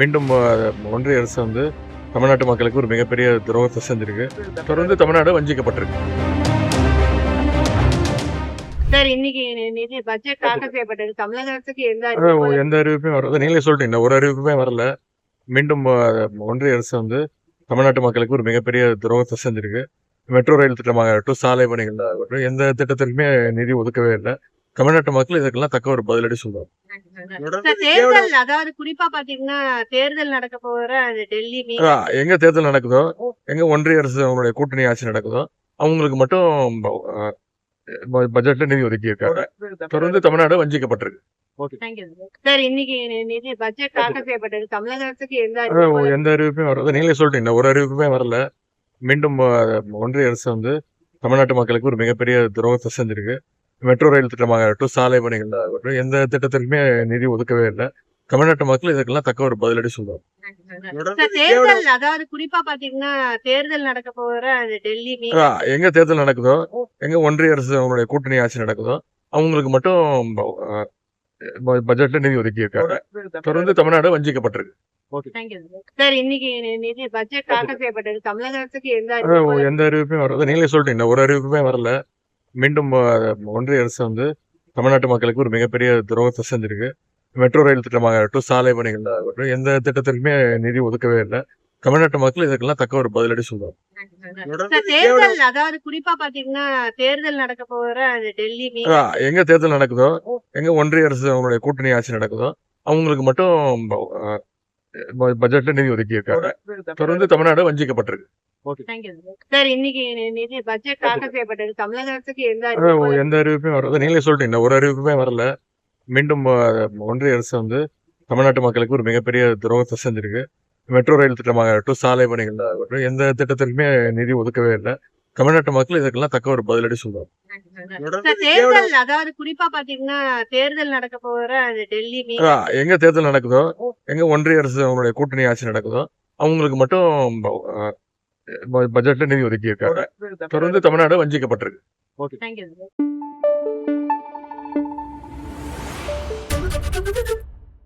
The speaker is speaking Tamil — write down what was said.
மீண்டும் ஒன்றிய அரசு வந்து தமிழ்நாட்டு மக்களுக்கு ஒரு மிகப்பெரிய துரோகத்தை செஞ்சிருக்கு. தொடர்ந்து தமிழ்நாடு வஞ்சிக்கப்பட்டிருக்கு. சார் இன்னைக்கு நிதி பட்ஜெட் தாக்கல் செய்யப்பட்டது தமிழக அரசுக்கு எந்த எந்த அறிவிப்புமே வரல. நீங்களே சொல்லிட்டீங்க ஒரு அறிவிப்புமே வரல. மீண்டும் ஒன்றிய அரசு வந்து தமிழ்நாட்டு மக்களுக்கு ஒரு மிகப்பெரிய துரோகத்தை செஞ்சிருக்கு. மெட்ரோ ரயில் திட்டமாகட்டும் சாலை பணிகள் எந்த திட்டத்திற்குமே நிதி ஒதுக்கவே இல்லை. தமிழ்நாட்டு மக்கள் இதுக்கெல்லாம் தக்க ஒரு பதிலடி சொல்லுவாங்க சார் தேர்தல் அதாவது குறிப்பா பாத்தீங்கன்னா தேர்தல் நடக்க போற அந்த டெல்லி எங்க தேர்தல் நடக்குதோ எங்க ஒன்றிய அரசு அவங்களுடைய கூட்டணி ஆட்சி நடக்குதோ அவங்களுக்கு மட்டும் பட்ஜெட்ல நிதி ஒதுக்கி இருக்காங்க. தொடர்ந்து தமிழ்நாடு வஞ்சிக்கப்பட்டிருக்கு. சார் இன்னைக்கு நிதி பட்ஜெட் தாக்கல் செய்யப்பட்டது. தமிழக அரசுக்கு எந்த அறிவிப்பும் வரல. நீங்களே சொல்லிட்டீங்க ஒரு அறிவிப்புமே வரல. மீண்டும் ஒன்றிய அரசு வந்து தமிழ்நாட்டு மக்களுக்கு ஒரு மிகப்பெரிய துரோகத்தை செஞ்சிருக்கு. மெட்ரோ ரயில் திட்டமாகட்டும் சாலை பணிகள் ஆகட்டும் எந்த திட்டத்திற்குமே நிதி ஒதுக்கவே இல்லை. தமிழ்நாட்டு மக்கள் இதுக்கெல்லாம் தக்க ஒரு பதிலடி தேர்தல் அதாவது குறிப்பா பாத்தீங்கன்னா தேர்தல் நடக்க போற அந்த டெல்லி மீ- அஹ், எங்க தேர்தல் நடக்குதோ எங்க ஒன்றிய அரசு அவங்களுடைய கூட்டணி ஆட்சி நடக்குதோ அவங்களுக்கு மட்டும் பட்ஜெட்ல நிதி ஒதுக்கி இருக்காங்க தொடர்ந்து தமிழ்நாடு வஞ்சிக்கப்பட்டிருக்கு. சார் இன்னைக்கு நிதி பட்ஜெட் தாக்கல் செய்யப்பட்டது தமிழக அரசுக்கு எந்த அறிவிப்பும் எந்த அறிவிப்புமே வரல. நீங்களே சொல்லிட்டீங்க ஒரு அறிவிப்புமே வரல. மீண்டும் ஒன்றிய அரசு வந்து தமிழ்நாட்டு மக்களுக்கு ஒரு மிகப்பெரிய துரோகத்தை செஞ்சிருக்கு. மெட்ரோ ரயில் திட்டமாகட்டும் சாலை பணிகள் ஆகட்டும் எந்த திட்டத்திற்குமே நிதி ஒதுக்கவே இல்லை. தமிழ்நாட்டு மக்கள் இதுக்கெல்லாம் தக்க ஒரு பதிலடி சொல்லுவாங்க சார் தேர்தல் அதாவது குறிப்பா பாத்தீங்கன்னா தேர்தல் நடக்க போற அந்த டெல்லி மீ- அஹ், எங்க தேர்தல் நடக்குதோ எங்க ஒன்றிய அரசு அவங்களுடைய கூட்டணி ஆட்சி நடக்குதோ அவங்களுக்கு மட்டும் பட்ஜெட்ல நிதி ஒதுக்கி இருக்காங்க தொடர்ந்து தமிழ்நாடு வஞ்சிக்கப்பட்டிருக்கு. சார் இன்னைக்கு நிதி பட்ஜெட் தாக்கல் செய்யப்பட்டது. தமிழக அரசுக்கு எந்த அறிவிப்பும் வரல. நீங்களே சொல்லிட்டீங்க ஒரு அறிவிப்புமே வரல. மீண்டும் ஒன்றிய அரசு வந்து தமிழ்நாட்டு மக்களுக்கு ஒரு மிகப்பெரிய துரோகத்தை செஞ்சிருக்கு. மெட்ரோ ரயில் திட்டமாகட்டும் சாலை பணிகள் ஆகட்டும் எந்த திட்டத்திற்குமே நிதி ஒதுக்கவே இல்லை. தமிழ்நாட்டு மக்கள் இதுக்கெல்லாம் தக்க ஒரு பதிலடி சொல்லுவாங்க சார் தேர்தல் அதாவது குறிப்பா பாத்தீங்கன்னா தேர்தல் நடக்க போற அந்த டெல்லி எங்க தேர்தல் நடக்குதோ எங்க ஒன்றிய அரசு அவங்களுடைய கூட்டணி ஆட்சி நடக்குதோ அவங்களுக்கு மட்டும் பட்ஜெட்ல நிதி ஒதுக்கி இருக்காங்க தொடர்ந்து தமிழ்நாடு வஞ்சிக்கப்பட்டிருக்கு.